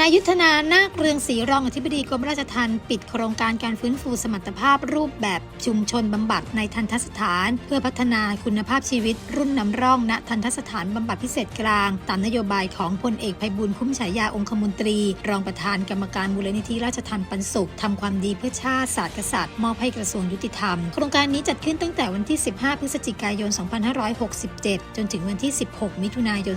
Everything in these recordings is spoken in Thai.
นายยุทธนานาคเรืองศรีรองอธิบดีกรมราชทัณฑ์ปิดโครงการการฟื้นฟูสมรรถภาพรูปแบบชุมชนบำบัดในทันทสถาน เพื่อพัฒนาคุณภาพชีวิตรุ่นนำร่องณทันทสถานบำบัดพิเศษกลาง ตามนโยบายของพลเอกไพบุญคุ้มฉายาองคมนตรี รองประธานกรรมการมูลนิธิราชทัณฑ์ปันสุขทำความดีเพื่อชาติศาสตร์กษัตริย์มอบให้กระทรวงยุติธรรม โครงการนี้จัดขึ้นตั้งแต่วันที่ 15 พฤศจิกายน 2567 จนถึงวันที่ 16 มิถุนายน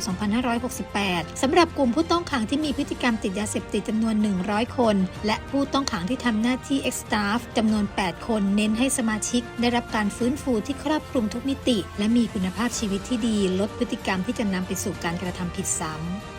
2568สำหรับกลุ่มผู้ต้องขังที่มีพฤติกรรมติดยาเสพติดจำนวน 100 คน และผู้ต้องขังที่ทำหน้าที่ ex staff จำนวน 8 คน เน้นให้สมาชิก ได้รับการฟื้นฟูที่ครอบคลุมทุกมิติ และมีคุณภาพชีวิตที่ดี ลดพฤติกรรมที่จะนำไปสู่การกระทำผิดซ้ำ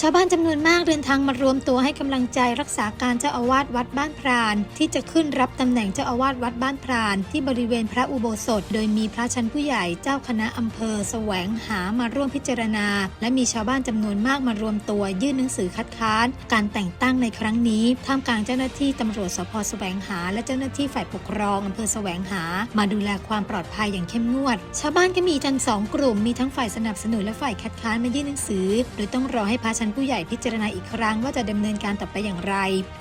ชาวบ้านจำนวนมากเดินทางมารวมตัวให้กำลังใจรักษาการเจ้าอาวาสวัดบ้านพราน ที่จะขึ้นรับตำแหน่งเจ้าอาวาสวัดบ้านพราน ที่บริเวณพระอุโบสถ โดยมีพระชั้นผู้ใหญ่เจ้าคณะอำเภอ แสวงหามาร่วมพิจารณา และมีชาวบ้านจำนวนมากมารวมตัวยื่นหนังสือคัดค้าน การแต่งตั้งในครั้งนี้ท่ามกลางเจ้าหน้าที่ตำรวจสพแสวงหา และเจ้าหน้าที่ฝ่ายปกครองอำเภอแสวงหา มาดูแลความปลอดภัยอย่างเข้มงวด ชาวบ้านก็มีกันสองกลุ่มมีทั้งฝ่ายสนับสนุนและฝ่ายคัดค้านมายื่นหนังสือ โดยต้องรอให้พระชั้นผู้ใหญ่พิจารณาอีกครั้งว่าจะดำเนินการต่อไปอย่างไร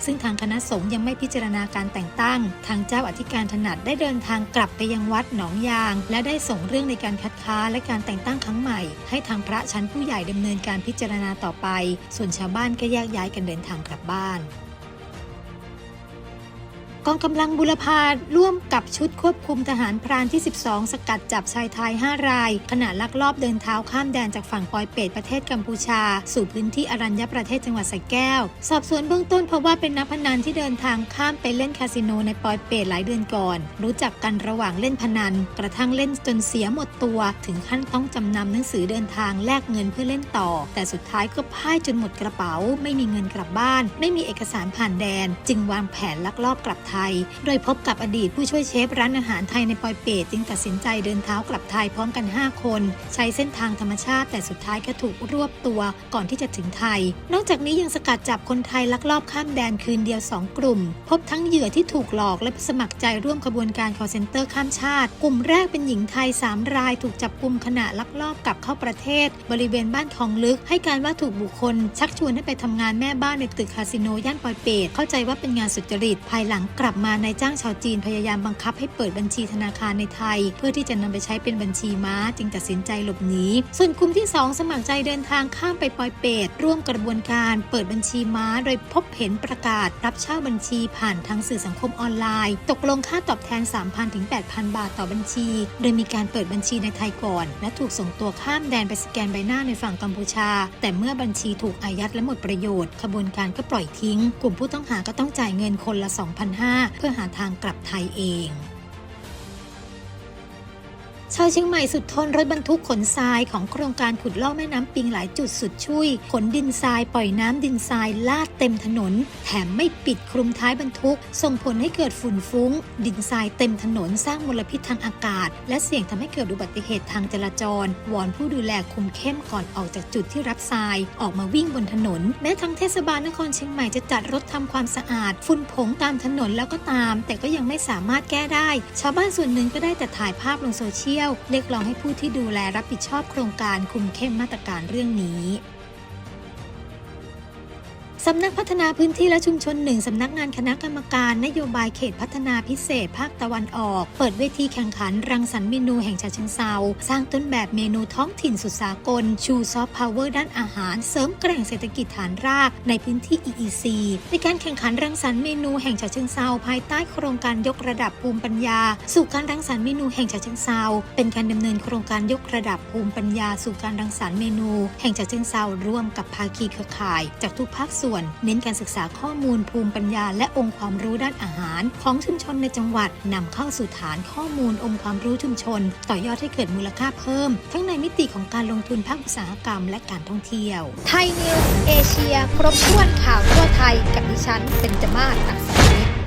ซึ่งทางคณะสงฆ์ยังไม่พิจารณาการแต่งตั้ง ทางเจ้าอธิการถนัดได้เดินทางกลับไปยังวัดหนองยาง และได้ส่งเรื่องในการคัดค้านและการแต่งตั้งครั้งใหม่ ให้ทางพระชั้นผู้ใหญ่ดำเนินการพิจารณาต่อไป ส่วนชาวบ้านก็แยกย้ายกันเดินทางกลับบ้าน กองกำลังบุรพาร่วมกับชุดควบคุมทหารพรานที่ 12 สกัดจับชายไทย 5 ราย ขณะลักลอบเดินเท้าข้ามแดนจากฝั่งปอยเปตประเทศกัมพูชา สู่พื้นที่อรัญญประเทศจังหวัดสระแก้ว สอบสวนเบื้องต้นเพราะว่าเป็นนักพนันที่เดินทางข้ามไปเล่นคาสิโนในปอยเปตหลายเดือนก่อน รู้จักกันระหว่างเล่นพนัน กระทั่งเล่นจนเสียหมดตัว ถึงขั้นต้องจำนำหนังสือเดินทางแลกเงินเพื่อเล่นต่อ แต่สุดท้ายก็พ่ายจนหมดกระเป๋า ไม่มีเงินกลับบ้าน ไม่มีเอกสารผ่านแดน จึงวางแผนลักลอบกลับไทยย โดยพบกับอดีตผู้ช่วยเชฟร้านอาหารไทยในปอยเปตจึงตัดสินใจเดินเท้ากลับไทยพร้อมกัน 5 คน ใช้เส้นทางธรรมชาติแต่สุดท้ายก็ถูกรวบตัวก่อนที่จะถึงไทย นอกจากนี้ยังสกัดจับคนไทยลักลอบข้ามแดนคืนเดียว 2 กลุ่ม พบทั้งเหยื่อที่ถูกหลอกและสมัครใจร่วมขบวนการ call center ข้ามชาติ กลุ่มแรกเป็นหญิงไทย 3 ราย ถูกจับกลุ่มขณะลักลอบกลับเข้าประเทศ บริเวณบ้านคลองลึก ให้การว่าถูกบุคคล ชักชวนให้ไปทำงานแม่บ้านในตึกคาสิโนย่านปอยเปตเข้าใจว่าเป็นงานสุจริตภายหลังกลับมานายจ้างชาวจีนพยายามบังคับให้เปิดบัญชีธนาคารในไทย เพื่อที่จะนำไปใช้เป็นบัญชีม้า จึงตัดสินใจหลบหนีส่วนกลุ่มที่ 2 สมัครใจเดินทางข้ามไปปอยเปตร่วมกระบวนการเปิดบัญชีม้า โดยพบเห็นประกาศรับเช่าบัญชีผ่านทางสื่อสังคมออนไลน์ ตกลงค่าตอบแทน 3,000ถึง8,000 บาทต่อบัญชี โดยมีการเปิดบัญชีในไทยก่อน และถูกส่งตัวข้ามแดนไปสแกนใบหน้าในฝั่งกัมพูชา แต่เมื่อบัญชีถูกอายัดและหมดประโยชน์ขบวนการก็ปล่อยทิ้ง กลุ่มผู้ต้องหาก็ต้องจ่ายเงินคนละ 2,500เพื่อหาทางกลับไทยเอง ชาวเชียงใหม่สุดทนรถบรรทุกขนทรายของโครงการขุดลอกแม่น้ำปิงหลายจุดสุดช่วย ขนดินทรายปล่อยน้ำดินทรายลาดเต็มถนน แถมไม่ปิดคลุมท้ายบรรทุก ส่งผลให้เกิดฝุ่นฟุ้ง ดินทรายเต็มถนนสร้างมลพิษทางอากาศ และเสี่ยงทำให้เกิดอุบัติเหตุทางจราจร วอนผู้ดูแลคุมเข้มก่อนออกจากจุดที่รับทราย ออกมาวิ่งบนถนน แม้ทั้งเทศบาลนครเชียงใหม่จะจัดรถทำความสะอาด ฝุ่นผงตามถนนแล้วก็ตาม แต่ก็ยังไม่สามารถแก้ได้ ชาวบ้านส่วนหนึ่งก็ได้แต่ถ่ายภาพลงโซเชียลเรียกร้องให้ผู้ที่ดูแลรับผิดชอบโครงการคุมเข้มมาตรการเรื่องนี้ สำนักพัฒนาพื้นที่และชุมชนหนึ่งสำนักงานคณะกรรมการ นโยบายเขตพัฒนาพิเศษภาคตะวันออก เปิดเวทีแข่งขันรังสรรค์เมนูแห่งชาเชิงเซาสร้างต้นแบบเมนูท้องถิ่นสุดสากล ชูซอฟต์พาวเวอร์ด้านอาหาร เสริมแกร่งเศรษฐกิจฐานรากในพื้นที่ EEC ในการแข่งขันรังสรรค์เมนูแห่งชาเชิงเซาภายใต้โครงการยกระดับภูมิปัญญา สู่การรังสรรค์เมนูแห่งชาเชิงเซาเป็นการดำเนินโครงการยกระดับภูมิปัญญา สู่การรังสรรค์เมนู แห่งชาเชิงเซาร่วมกับภาคีเครือข่าย จากทุกภาคส่วนเน้นการศึกษาข้อมูลภูมิปัญญา และองค์ความรู้ด้านอาหาร ของชุมชนในจังหวัดนำเข้าสู่ฐานข้อมูลองค์ความรู้ชุมชน ต่อยอดให้เกิดมูลค่าเพิ่ม ทั้งในมิติของการลงทุนภาคอุตสาหกรรมและการท่องเที่ยว ไทยนิวเอเชีย ครบถ้วนข่าวทั่วไทยกับดิฉันเบนจมาศอักษรวิทย์